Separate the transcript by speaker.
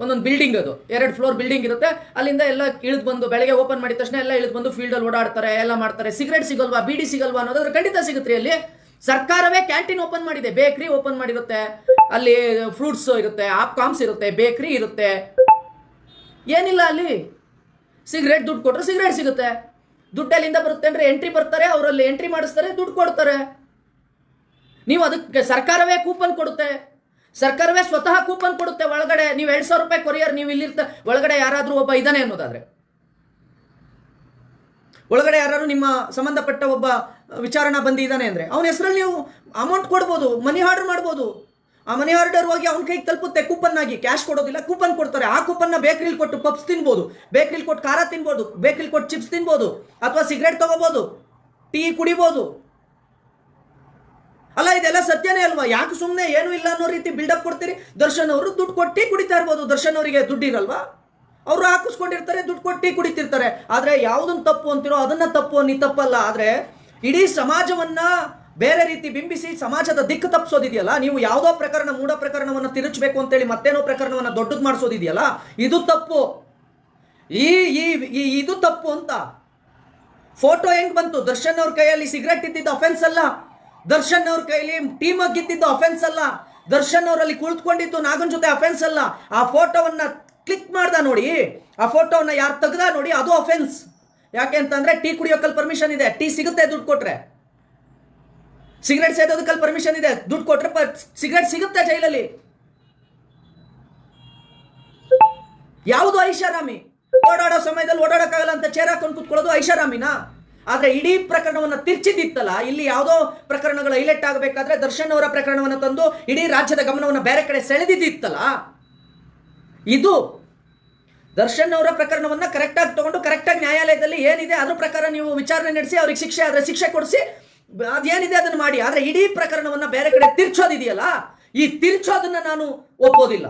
Speaker 1: ಒಂದೊಂದು ಬಿಲ್ಡಿಂಗ್ ಅದು. ಎರಡು ಫ್ಲೋರ್ ಬಿಲ್ಡಿಂಗ್ ಇರುತ್ತೆ. ಅಲ್ಲಿಂದ ಎಲ್ಲ ಇಳಿದು ಬಂದು ಬೆಳಗ್ಗೆ ಓಪನ್ ಮಾಡಿದ ತಕ್ಷಣ ಎಲ್ಲ ಇಳಿದು ಬಂದು ಫೀಲ್ಡಲ್ಲಿ ಓಡಾಡ್ತಾರೆ, ಎಲ್ಲ ಮಾಡ್ತಾರೆ. ಸಿಗರೇಟ್ ಸಿಗಲ್ವಾ ಬೀಡಿ ಸಿಗಲ್ವಾ ಅನ್ನೋದ್ರ ಖಂಡಿತ ಸಿಗುತ್ತೆ ಅಲ್ಲಿ. ಸರ್ಕಾರವೇ ಕ್ಯಾಂಟೀನ್ ಓಪನ್ ಮಾಡಿದೆ. ಬೇಕ್ರಿ ಓಪನ್ ಮಾಡಿರುತ್ತೆ. ಅಲ್ಲಿ ಫ್ರೂಟ್ಸ್ ಇರುತ್ತೆ ಆಪ್ಕಾಮ್ಸ್ ಇರುತ್ತೆ, ಬೇಕ್ರಿ ಇರುತ್ತೆ. ಏನಿಲ್ಲ ಅಲ್ಲಿ. ಸಿಗರೇಟ್ ದುಡ್ಡು ಕೊಟ್ಟರೆ ಸಿಗರೇಟ್ ಸಿಗುತ್ತೆ. ದುಡ್ಡು ಅಲ್ಲಿಂದ ಬರುತ್ತೆ ಅಂದ್ರೆ ಎಂಟ್ರಿ ಬರ್ತಾರೆ, ಅವರಲ್ಲಿ ಎಂಟ್ರಿ ಮಾಡಿಸ್ತಾರೆ, ದುಡ್ಡು ಕೊಡ್ತಾರೆ. ನೀವು ಅದಕ್ಕೆ ಸರ್ಕಾರವೇ ಕೂಪನ್ ಕೊಡುತ್ತೆ. ಸರ್ಕಾರವೇ ಸ್ವತಃ ಕೂಪನ್ ಕೊಡುತ್ತೆ ಒಳಗಡೆ, ನೀವು ಎರಡ್ ಸಾವಿರ ರೂಪಾಯಿ ಕೊರಿಯರ್, ನೀವು ಇಲ್ಲಿರ್ತ, ಒಳಗಡೆ ಯಾರಾದರೂ ಒಬ್ಬ ಇದ್ದಾನೆ ಅನ್ನೋದಾದ್ರೆ? ಒಳಗಡೆ ಯಾರು ನಿಮ್ಮ ಸಂಬಂಧಪಟ್ಟ ಒಬ್ಬ ವಿಚಾರಣಾ ಬಂದಿ ಇದ್ದಾನೆ ಅಂದ್ರೆ, ಅವನ ಹೆಸರಲ್ಲಿ ನೀವು ಅಮೌಂಟ್ ಕೊಡ್ಬೋದು ಮನಿ ಆರ್ಡರ್ ಮಾಡ್ಬೋದು. ಆ ಮನಿ ಆರ್ಡರ್ ಹೋಗಿ ಅವನ ಕೈಗೆ ತಲುಪುತ್ತೆ ಕೂಪನ್ ಆಗಿ ಕ್ಯಾಶ್ ಕೊಡೋದಿಲ್ಲ, ಕೂಪನ್ ಕೊಡ್ತಾರೆ. ಆ ಕೂಪನ್ನ ಬೇಕ್ರಿಲಿ ಕೊಟ್ಟು ಪಪ್ಸ್ ತಿನ್ಬೋದು ಬೇಕ್ರಿಲಿ ಕೊಟ್ಟು ಖಾರ ತಿನ್ಬೋದು ಬೇಕ್ರಿಲಿ ಕೊಟ್ಟು ಚಿಪ್ಸ್ ತಿನ್ಬೋದು, ಅಥವಾ ಸಿಗರೇಟ್ ತಗೋಬೋದು ಟೀ ಕುಡಿಬೋದು. ಅಲ್ಲ, ಇದೆಲ್ಲ ಸತ್ಯನೇ ಅಲ್ವಾ? ಯಾಕೆ ಸುಮ್ಮನೆ ಏನು ಇಲ್ಲ ಅನ್ನೋ ರೀತಿ ಬಿಲ್ಡಪ್ ಕೊಡ್ತೀರಿ? ದರ್ಶನ್ ಅವರು ದುಡ್ಡು ಕೊಟ್ಟು ಕುಡಿತಾ ಇರ್ಬೋದು. ದರ್ಶನ್ ಅವರಿಗೆ ದುಡ್ಡು ಇರಲ್ವಾ? ಅವರು ಹಾಕಿಸ್ಕೊಂಡಿರ್ತಾರೆ, ದುಡ್ಡು ಕೊಟ್ಟು ಕುಡಿತಿರ್ತಾರೆ. ಆದ್ರೆ ಯಾವುದನ್ನು ತಪ್ಪು ಅಂತಿರೋ ಅದನ್ನ ತಪ್ಪು ನೀ ತಪ್ಪಲ್ಲ. ಆದ್ರೆ ಇಡೀ ಸಮಾಜವನ್ನ ಬೇರೆ ರೀತಿ ಬಿಂಬಿಸಿ ಸಮಾಜದ ದಿಕ್ಕು ತಪ್ಪಿಸೋದಿದೆಯಲ್ಲ, ನೀವು ಯಾವುದೋ ಪ್ರಕರಣ, ಮೂಢ ಪ್ರಕರಣವನ್ನು ತಿರುಚಬೇಕು ಅಂತೇಳಿ ಮತ್ತೇನೋ ಪ್ರಕರಣವನ್ನ ದೊಡ್ಡದು ಮಾಡಿಸೋದಿದೆಯಲ್ಲ, ಇದು ತಪ್ಪು. ಈ- ಈ ಇದು ತಪ್ಪು ಅಂತ. ಫೋಟೋ ಹೆಂಗ್ ಬಂತು? ದರ್ಶನ್ ಅವ್ರ ಕೈಯಲ್ಲಿ ಸಿಗರೆಟ್ ಇದ್ದಿದ್ದು ಅಫೆನ್ಸ್ ಅಲ್ಲ. ದರ್ಶನ್ ಅವ್ರ ಕೈಲಿ ಟೀಮ್ ಗೆದ್ದಿದ್ದು ಅಫೆನ್ಸ್ ಅಲ್ಲ. ದರ್ಶನ್ ಅವರಲ್ಲಿ ಕುಳಿತುಕೊಂಡಿದ್ದು ನಾಗನ್ ಜೊತೆ ಅಫೆನ್ಸ್ ಅಲ್ಲ. ಆ ಫೋಟೋವನ್ನ ಕ್ಲಿಕ್ ಮಾಡ್ದ ನೋಡಿ. ಆ ಫೋಟೋವನ್ನ ಯಾರು ತೆಗ್ದ ನೋಡಿ, ಅದು ಅಫೆನ್ಸ್ ಯಾಕೆ ಅಂತಂದ್ರೆ ಟೀ ಕುಡಿಯೋಕಲ್ ಪರ್ಮಿಷನ್ ಇದೆ. ಟೀ ಸಿಗುತ್ತೆ ದುಡ್ಡು ಕೊಟ್ರೆ. ಸಿಗರೆಟ್ ಸೇದೋದಕ್ಕಲ್ಲಿ ಪರ್ಮಿಷನ್ ಇದೆ. ದುಡ್ಡು ಕೊಟ್ರೆ ಸಿಗರೆಟ್ ಸಿಗುತ್ತೆ ಜೈಲಲ್ಲಿ. ಯಾವುದು ಐಷಾರಾಮಿ? ಓಡಾಡೋ ಸಮಯದಲ್ಲಿ ಓಡಾಡಕ್ಕಾಗಲ್ಲ ಅಂತ ಚೇರ್ ಹಾಕೊಂಡು ಕುತ್ಕೊಳ್ಳೋದು ಐಷಾರಾಮಿನಾ? ಆದ್ರೆ ಇಡೀ ಪ್ರಕರಣವನ್ನು ತಿರ್ಚಿದಿತ್ತಲ್ಲ ಇಲ್ಲಿ ಯಾವುದೋ ಪ್ರಕರಣಗಳು ಹೈಲೈಟ್ ಆಗಬೇಕಾದ್ರೆ ದರ್ಶನ್ ಅವರ ಪ್ರಕರಣವನ್ನು ತಂದು ಇಡೀ ರಾಜ್ಯದ ಗಮನವನ್ನು ಬೇರೆ ಕಡೆ ಸೆಳೆದಿದ್ದಿತ್ತಲ್ಲ? ಇದು ದರ್ಶನ್ ಅವರ ಪ್ರಕರಣವನ್ನ ಕರೆಕ್ಟ್ ಆಗಿ ತಗೊಂಡು ಕರೆಕ್ಟ್ ಆಗಿ ನ್ಯಾಯಾಲಯದಲ್ಲಿ ಏನಿದೆ ಅದ್ರ ಪ್ರಕಾರ ನೀವು ವಿಚಾರಣೆ ನಡೆಸಿ ಅವ್ರಿಗೆ ಶಿಕ್ಷೆ ಆದ್ರೆ ಶಿಕ್ಷೆ ಕೊಡಿಸಿ, ಅದೇನಿದೆ ಅದನ್ನು ಮಾಡಿ. ಆದ್ರೆ ಇಡೀ ಪ್ರಕರಣವನ್ನ ಬೇರೆ ಕಡೆ ತಿರ್ಚೋದಿದೆಯಲ್ಲ? ಈ ತಿರ್ಚೋದನ್ನ ನಾನು ಒಪ್ಪೋದಿಲ್ಲ.